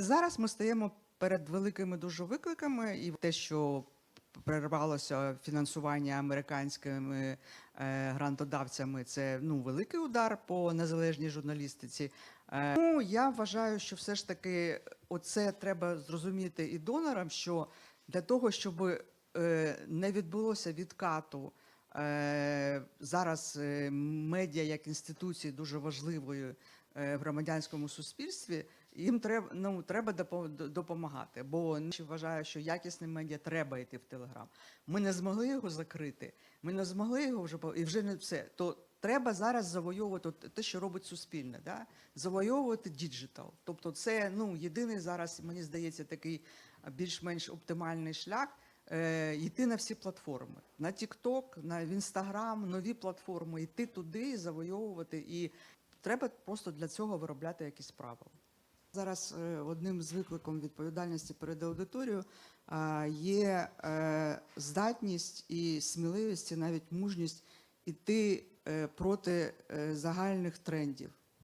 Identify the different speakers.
Speaker 1: Зараз ми стаємо перед великими дуже викликами, і те, що перервалося фінансування американськими е, грантодавцями, це ну великий удар по незалежній журналістиці. Е, ну я вважаю, що все ж таки оце треба зрозуміти і донорам, що для того, щоб е, не відбулося відкату. Зараз медіа як інституції дуже важливою в громадянському суспільстві. Їм треба ну треба допо- допомагати. Бо наші вважаю, що якісним медіа треба йти в Телеграм. Ми не змогли його закрити. Ми не змогли його вже і вже не все. То треба зараз завойовувати те, що робить суспільне, да? завойовувати діджитал. Тобто, це ну єдиний зараз, мені здається, такий більш-менш оптимальний шлях. Е, йти на всі платформи, на TikTok, на в Instagram, нові платформи, йти туди і завойовувати. І треба просто для цього виробляти якісь правила. Зараз е, одним з викликом відповідальності перед аудиторією є е, здатність і сміливість, і навіть мужність іти е, проти загальних трендів.